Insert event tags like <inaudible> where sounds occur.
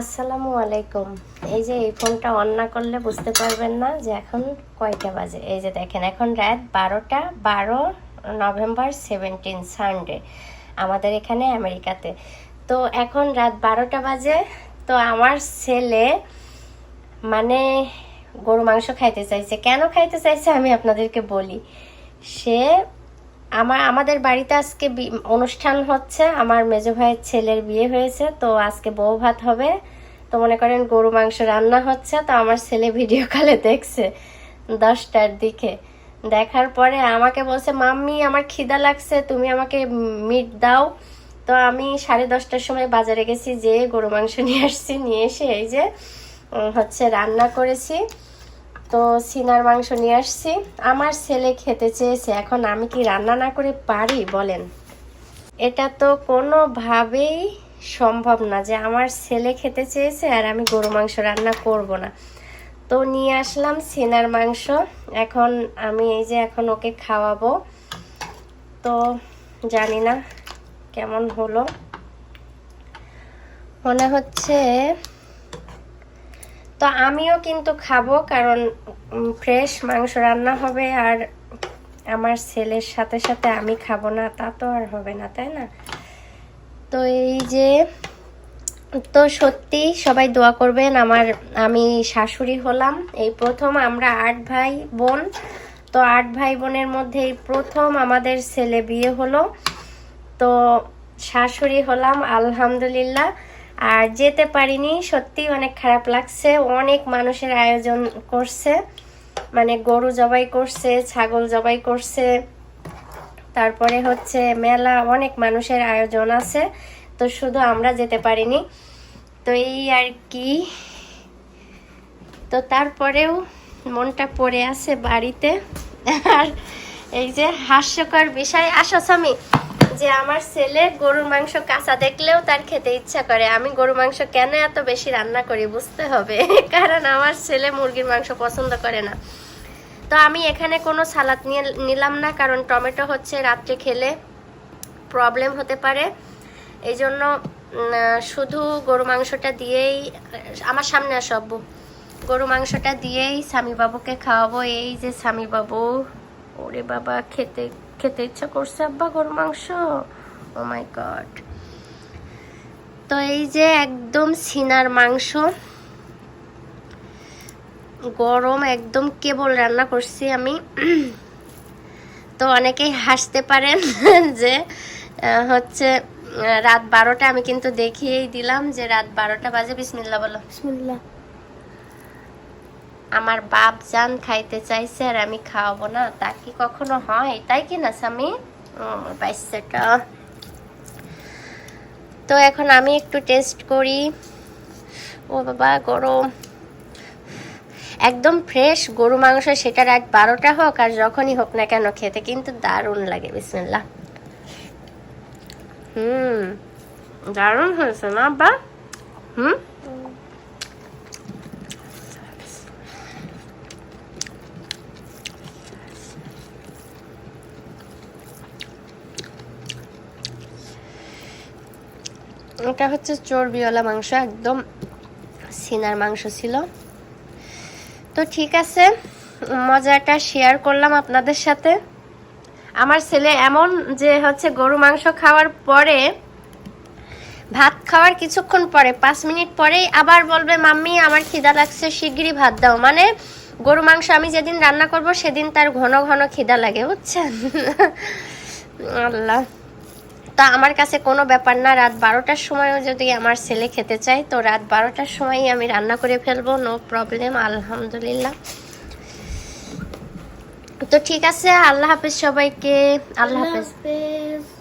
আসসালামু আলাইকুম। এই যে এই ফোনটা অন না করলে বুঝতে পারবেন না যে এখন কয়টা বাজে। এই যে দেখেন, এখন রাত বারোটা বারো নভেম্বর সেভেন্টিন সানডে আমাদের এখানে আমেরিকাতে। তো এখন রাত বারোটা বাজে, তো আমার ছেলে মানে গরু মাংস খাইতে চাইছে। কেন খাইতে চাইছে আমি আপনাদেরকে বলি। সে আমার, আমাদের বাড়িতে আজকে অনুষ্ঠান হচ্ছে, আমার মেজো ভাইয়ের ছেলের বিয়ে হয়েছে, তো আজকে বউ ভাত হবে। তো মনে করেন গরু মাংস রান্না হচ্ছে, তো আমার ছেলে ভিডিও কলে দেখছে দশটার দিকে। দেখার পরে আমাকে বলছে, মাম্মি, আমার খিদা লাগছে, তুমি আমাকে মিট দাও। তো আমি সাড়ে দশটার সময় বাজারে গেছি যে গরু মাংস নিয়ে আসছি, নিয়ে এসে এই যে হচ্ছে রান্না করেছি। তো সিনার মাংস নিয়ে আসছি। আমার ছেলে খেতে চেয়েছে, এখন আমি কি রান্না না করে পারি বলেন? এটা তো কোনোভাবেই সম্ভব না যে আমার ছেলে খেতে চেয়েছে আর আমি গরু মাংস রান্না করব না। তো নিয়ে আসলাম সিনার মাংস। এখন আমি এই যে এখন ওকে খাওয়াবো। তো জানি না কেমন হলো। মনে হচ্ছে তো আমিও কিন্তু খাব, কারণ ফ্রেশ মাংস রান্না হবে আর আমার ছেলের সাথে সাথে আমি খাব না, তা তো আর হবে না, তাই না? তো এই যে, তো সত্যি সবাই দোয়া করবেন, আমার, আমি শাশুড়ি হলাম। এই প্রথম আমরা আট ভাই বোন, তো আট ভাই বোনের মধ্যে এই প্রথম আমাদের ছেলে বিয়ে হলো। তো শাশুড়ি হলাম, আলহামদুলিল্লাহ। আর যেতে পারিনি, সত্যি অনেক খারাপ লাগছে। অনেক মানুষের আয়োজন করছে মানে গরু জবাই করছে, ছাগল জবাই করছে। তারপরে হচ্ছে মেলা, অনেক মানুষের আয়োজন আছে। তো শুধু আমরা যেতে পারিনি। তো এই আর কি। তো তারপরেও মনটা পড়ে আছে বাড়িতে। আর এই যে হাস্যকর বিষয়, আসো স্বামী। যে আমার ছেলে গরুর মাংস কাঁচা দেখলেও তার খেতে ইচ্ছা করে। আমি গরুর মাংস কেন এত বেশি রান্না করি বুঝতে হবে? <laughs> কারণ আমার ছেলে মুরগির মাংস পছন্দ করে না। তো আমি এখানে কোনো সালাদ নিয়ে নিলাম না, কারণ টমেটো হচ্ছে রাত্রে খেলে প্রবলেম হতে পারে। এই জন্য শুধু গরু মাংসটা দিয়েই, আমার সামনে আসো আব্বু। গরু মাংসটা দিয়েই স্বামীবাবুকে খাওয়াবো। এই যে স্বামী বাবু ওরে বাবা, খেতে খেতে ইচ্ছা করছে আব্বা গরু মাংস? ও মাই গড তো এই যে একদম সিনার মাংস, গরম একদম কেবল রান্না করছি আমি। তো অনেকেই হাসতে পারেন <laughs> যে হচ্ছে রাত বারোটা আমি কিন্তু দেখিয়েই দিলাম যে রাত বারোটা বাজে। বিসমিল্লা বলো। বিসমিল্লাহ। আমার বাপ জান খাইতে চাইছে আর আমি খাওয়াবো না। তা কি কখনো হয়? তাই কি না, স্বামী? বাচ্চাটা। তো এখন আমি একটু টেস্ট করি। ও বাবা, গরম। একদম ফ্রেশ গরু মাংস, সেটা রাত বারোটা হোক আর যখনই হোক না কেন খেতে কিন্তু দারুণ লাগে বিসমিল্লা হুম, দারুণ হয়েছে না বা হুম? এটা হচ্ছে চর্বিওয়ালা মাংস, একদম সিনার মাংস ছিল। তো ঠিক আছে, মজাটা শেয়ার করলাম আপনাদের সাথে। আমার ছেলে এমন যে হচ্ছে গরু মাংস খাওয়ার পরে, ভাত খাওয়ার কিছুক্ষণ পরে, পাঁচ মিনিট পরেই আবার বলবে, মাম্মি, আমার খিদা লাগছে, শিগগিরই ভাত দাও। মানে গরু মাংস আমি যেদিন রান্না করব, সেদিন তার ঘন ঘন খিদা লাগে, বুঝছেন? <laughs> আল্লাহ। তা আমার কাছে কোনো ব্যাপার না। রাত বারোটার সময়ও যদি আমার ছেলে খেতে চায়, তো রাত বারোটার সময়ই আমি রান্না করে ফেলব নো প্রবলেম আলহামদুলিল্লাহ। তো ঠিক আছে, আল্লাহ হাফেজ সবাইকে, আল্লাহ হাফেজ। হাফেজ।